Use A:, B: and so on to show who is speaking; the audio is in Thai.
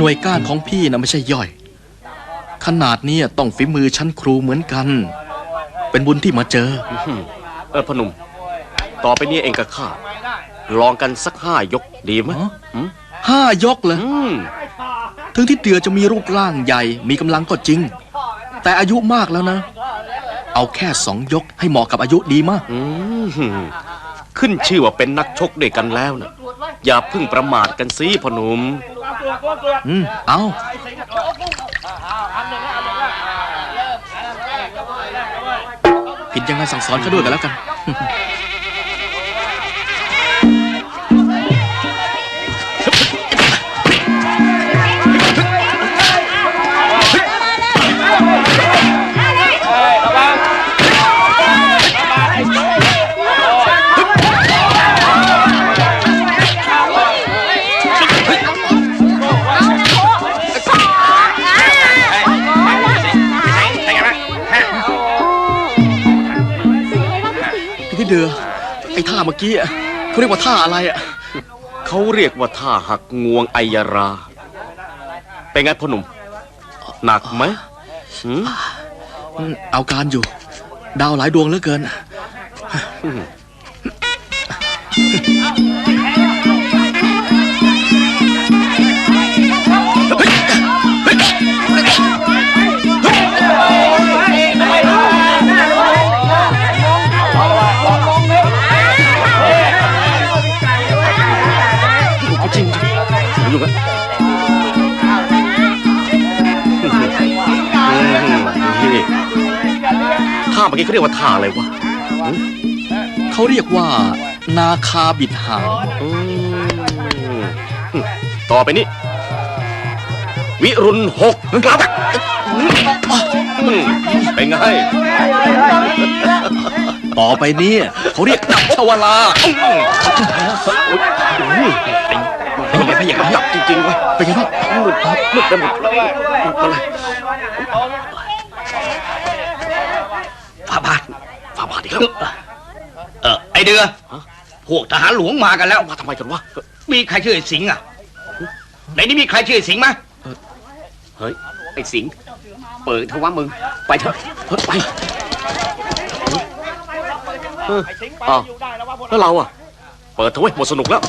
A: หน่วยก้านของพี่นะไม่ใช่ย่อย ขนาดเนี้ยต้องฝีมือชั้นครูเหมือนกัน เป็นบุญที่มาเจอ
B: อืมเออพอหนุ่ม ต่อไปนี้เองกับข้าลองกันสักห้ายกดีไหม
A: อ๋อ
B: อืม
A: ห้ายกเลย
B: อืม
A: ถึงที่เดือจะมีรูปร่างใหญ่มีกำลังก็จริง แต่อายุมากแล้วนะ เอาแค่สองยกให้เหมาะกับอายุดีมาก
B: อืมขึ้นชื่อว่าเป็นนักชกด้วยกันแล้วนะอย่าเพิ่งประมาทกันสิพอหนุ่ม
A: อืมเอาผิดยังไงสั่งสอนเขาด้วยกันแล้วกัน พี่เดือ ไอ้ท่าเมื่อกี้อะเขาเรียกว่าท่าอะไรอะ
B: เขาเรียกว่าท่าหักงวงไอยารา เป็นไงพ่อหนุ่ม หนักไหมหืม
A: อืมเอาการอยู่ ดาวหลายดวงเหลือเกิน
B: เอา อย่ายุ่งกันนี่ท่าเมื่อกี้เขาเรียกว่าท่าอะไรวะ
A: เขาเรียกว่า นาคาบิดหาง
B: อืมต่อไปนี้ วิรุณหกกลับอืมเป็นไง
A: ต่อไปเนี้เขาเรียกดับชวลา
B: เป็นไงพะยาจับจริงๆเว้ย
A: เป็นไงบ้าง
B: หลุดหลุดไปหมดเลยอะไร
C: ฝ่าบาท
B: ฝ่าบาทอีกแล้ว
C: เออไอเดือพวกทหารหลวงมากันแล้ว
B: มาทำไมกันวะ
C: มีใครชื่อไอ้สิงห์อะในนี้มีใครชื่อไอ้สิงห์ไหม
B: เฮ้ยไอ้สิงห์เปิดเถอะวะมึงไปเถอะเฮ้ยไปเอออ้าวแล้วเราอะ เปิดเถอะเว้ยหมดสนุกแล้ว